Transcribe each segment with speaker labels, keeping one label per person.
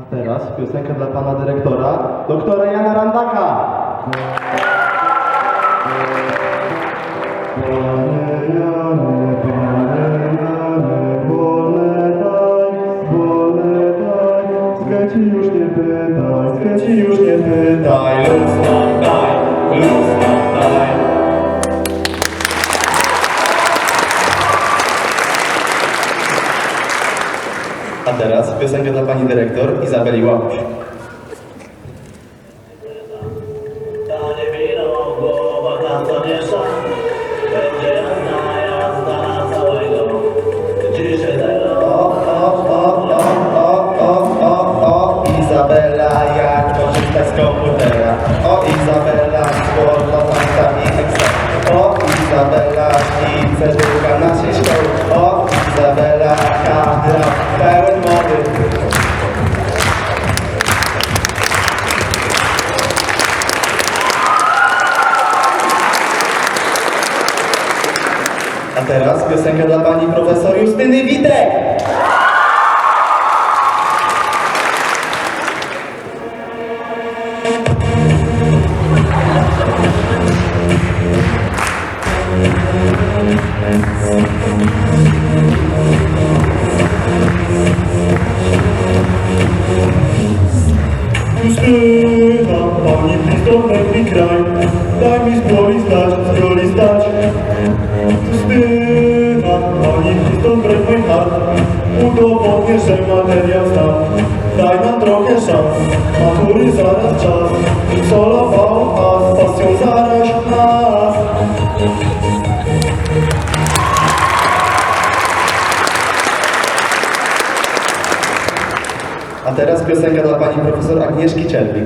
Speaker 1: A teraz piosenka dla pana dyrektora, doktora Jana Randaka. Panie Janie, panie Janie, wolne daj, wolne daj, już nie pytaj, z chęci już nie pytaj, luz daj, luz daj. A teraz piosenka dla pani dyrektor Izabeli Łapuś. Teraz piosenka dla pani profesor Justyny Witek.
Speaker 2: Justyna, pani pistolet mi kraj, mój hart, udowodnię, że materiał znam. Daj nam trochę szans, matury zaraz czas, solował as, pasją zaraź nas.
Speaker 1: A teraz piosenka dla pani profesor Agnieszki Czerwik.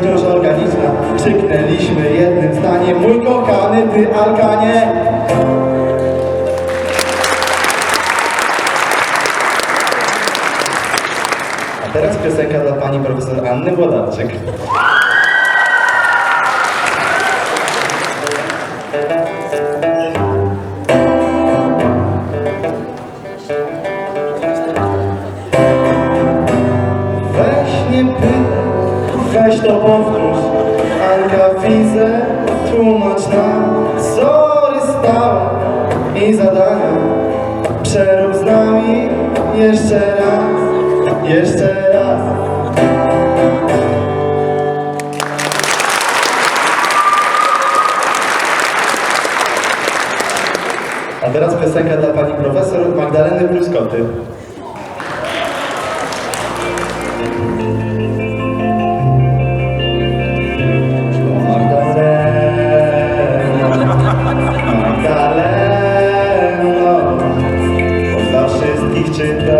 Speaker 1: Wciąż organiczna Krzyknęliśmy jednym zdaniem, mój kochany ty Arkanie A teraz piosenka dla pani profesor Anny Włodarczyk. Weź nie pytaj, weź to powtórz. Anka widzę, tłumacz nam Sorry stała i zadania. Przerób z nami jeszcze raz Jeszcze raz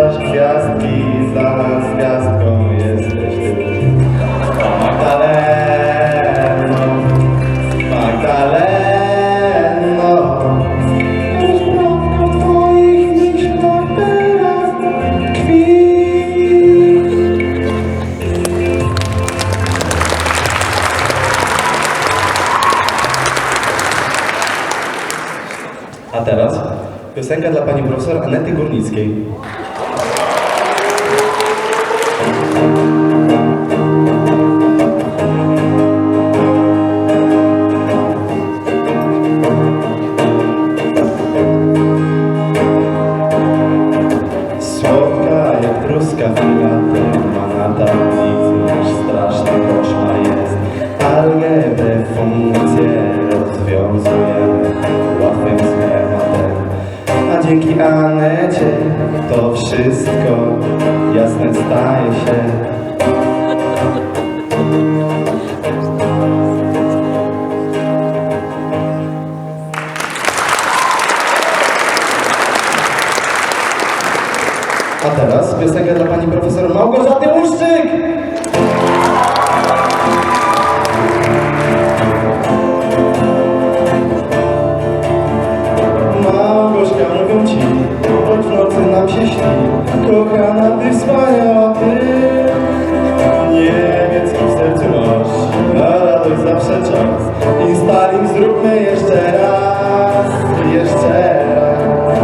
Speaker 1: czytasz gwiazdki, za nas gwiazdką jesteś ty. Magdaleno, Magdaleno, już prawda w twoich myślach teraz. A teraz piosenka dla pani profesor Anety Górnickiej. Thank you. Dzięki Anecie to wszystko jasne staje się. A teraz piosenka dla pani profesor Małgorzaty Łuszczyk! Robią ci, choć w nocy nam się śni. Kochana, ty wspaniała, ty. Nie wiem, co w sercu masz, na radość zawsze czas. I spalim zróbmy jeszcze raz, jeszcze raz.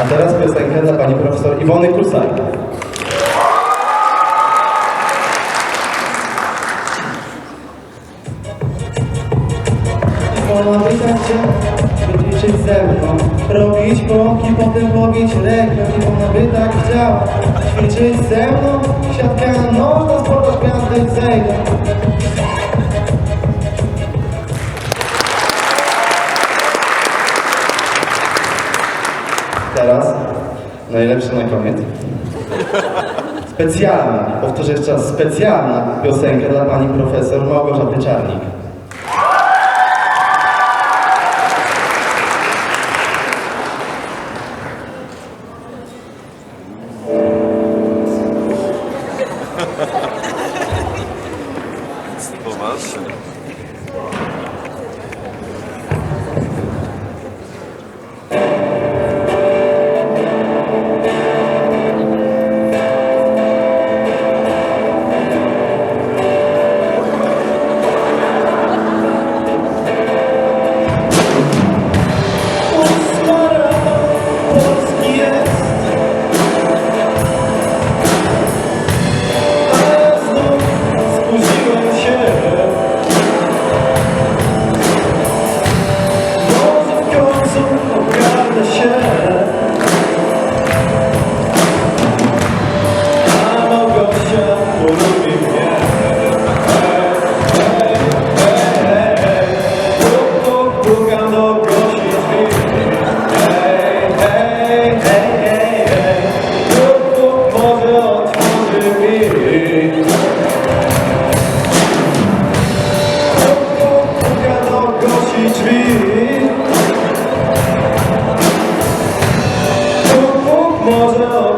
Speaker 1: A teraz piosenkę dla pani profesor Iwony Kusaj. Iwona pyta cię, by liczyć ze mną, robić pompki, potem robić reklam. Iwona by tak chciała, ćwiczyć ze mną, siatka nożna, sport gwiazdy zejdą. Teraz najlepsze na koniec. Specjalna, powtórzę jeszcze raz, specjalna piosenka dla pani profesor Małgorzaty Czarnik.
Speaker 3: ます。Moda